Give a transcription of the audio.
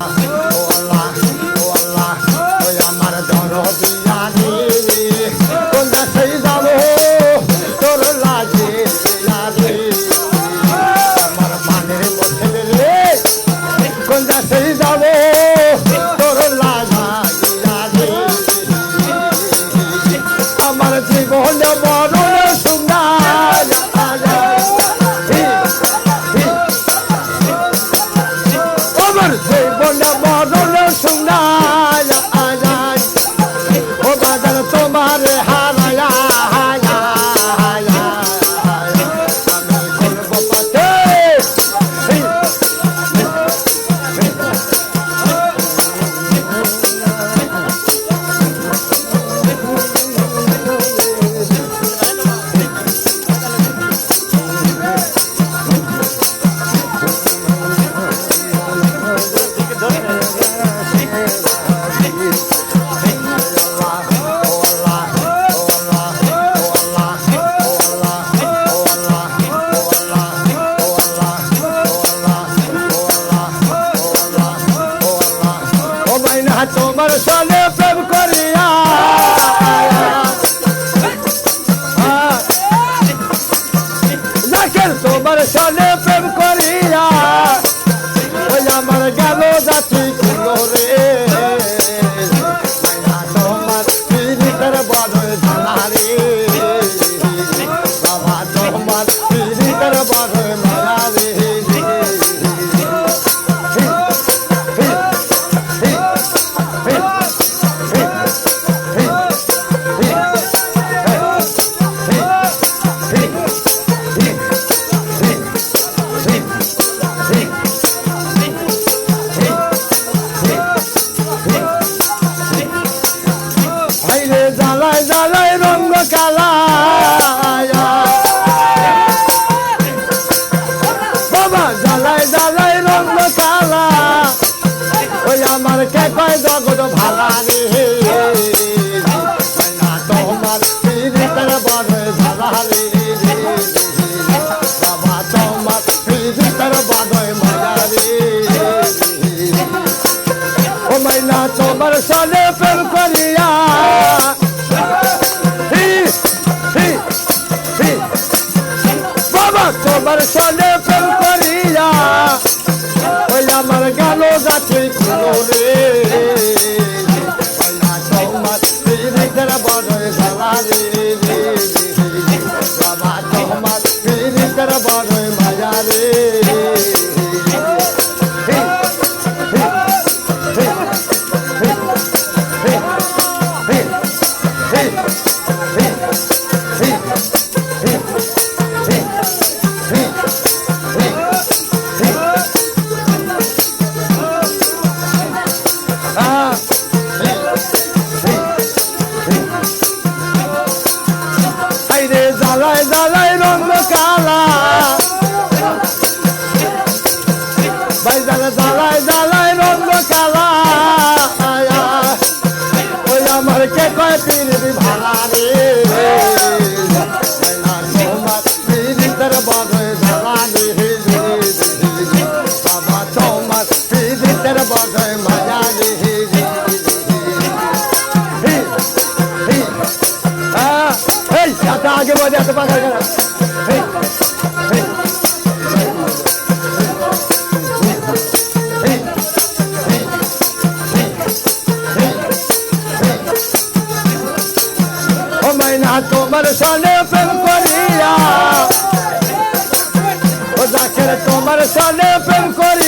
ও আল্লাহ তোমার সনে প্রেম করিয়া জাকের তোমার সনে জ্বালায় জ্বালায় রঙ্গ কালা ওই আমার কে কয় জগৎ ভালা রে? তোমার পীড়িতের বড় জ্বালা রে। বাবা তোমার পীড়িতের বড় মায়া রে। ও মাইনা তোমার সনে তোমার সনে প্রেম করিয়া ওই আমার গেল গাছে কুলো রে বড় জ্বালায় জ্বালায় রঙ কালা ওই আমার কে কয় পিড়ি ভালা রে পিড়িতের বড় জ্বালা রে বাবা তোমার পিড়িতের বড় মায়া রে আগে বলে এত পাখা ও মাইনা তোমার সনে প্রেম করিয়া। ও জাকের তোমার সনে প্রেম করিয়া।